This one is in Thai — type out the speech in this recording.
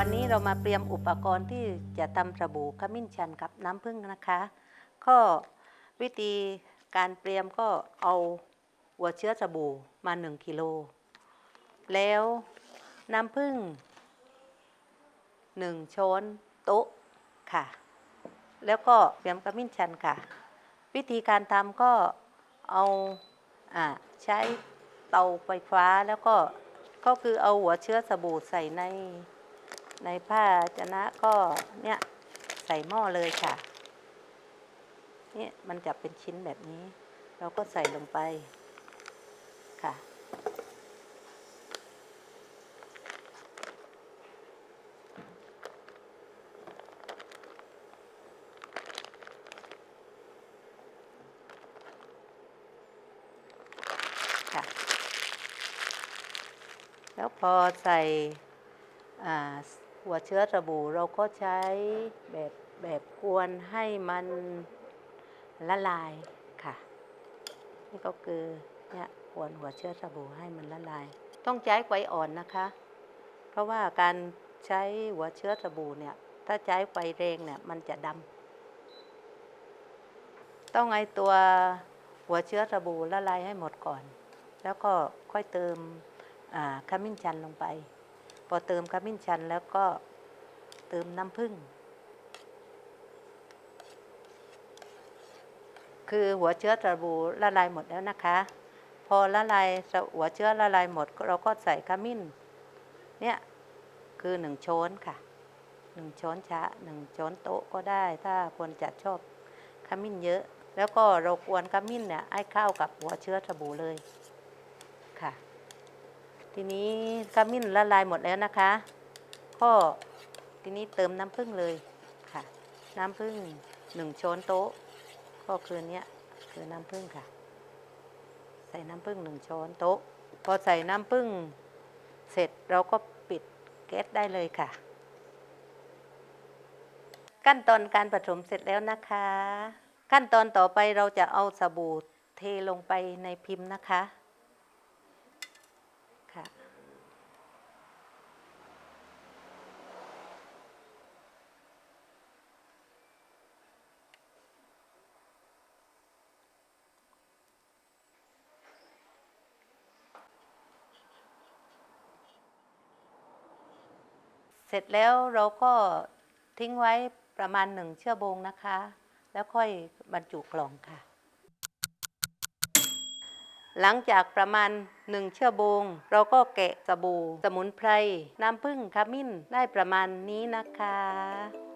วันนี้เรามาเตรียมอุปกรณ์ที่จะทำสบู่ขมิ้นชันกับน้ำผึ้งนะคะ ก็วิธีการเตรียมก็เอาหัวเชื้อสบู่มา 1กิโล แล้วน้ำผึ้ง1 ช้อนโต๊ะค่ะ แล้วก็เตรียมขมิ้นชันค่ะ วิธีการทำก็เอาอใช้เตาไฟฟ้าแล้วก็ก็คือเอาหัวเชื้อสบู่ใส่ใน ในผ้าชนะก็เนี่ยใส่หม้อเลยค่ะเนี่ยมันจะเป็นชิ้นแบบนี้ เราก็ใส่ลงไปค่ะ ค่ะ แล้วพอใส่อ่า หัวเชื้อสบู่เราก็ใช้แบบแบบกวนให้มันละลายค่ะ นี่ก็คือเนี่ยกวนหัวเชื้อสบู่ให้มันละลาย ต้องใช้ไฟอ่อนนะคะ เพราะว่าการใช้หัวเชื้อสบู่เนี่ย ถ้าใช้ไฟแรงเนี่ยมันจะดำต้องไอตัวหัวเชื้อสบู่ละลายให้หมดก่อน แล้วก็ค่อยเติมขมิ้นชันลงไป พอเติมขมิ้นชันแล้วก็เติมน้ำผึ้งคือหัวเชื้อสบู่ละลายหมดแล้วนะคะ พอละลายหัวเชื้อละลายหมด เราก็ใส่ขมิ้น เนี่ยคือหนึ่งช้อนค่ะหนึ่งช้อนชาหนึ่งช้อนโต๊ะก็ได้ ถ้าคนจะชอบขมิ้นเยอะ แล้วก็เรากวนขมิ้นเนี่ยให้เข้ากับหัวเชื้อสบู่เลย ทีนี้ขมิ้นละลายหมดแล้วนะคะ ก็ทีนี้เติมน้ำผึ้งเลยค่ะ น้ำผึ้งหนึ่งช้อนโต๊ะ ก็คือเนี้ยคือน้ำผึ้งค่ะ ใส่น้ำผึ้งหนึ่งช้อนโต๊ะ พอใส่น้ำผึ้งเสร็จเราก็ปิดแก๊สได้เลยค่ะ ขั้นตอนการผสมเสร็จแล้วนะคะ ขั้นตอนต่อไปเราจะเอาสบู่เทลงไปในพิมพ์นะคะ ค่ะ เสร็จแล้วเราก็ทิ้งไว้ประมาณหนึ่งชั่วโมงนะคะ แล้วค่อยบรรจุกล่องค่ะ หลังจากประมาณหนึ่งเชื่อโมงเราก็แกะสบู่ สมุนไพร น้ำผึ้งขมิ้นได้ประมาณนี้นะคะ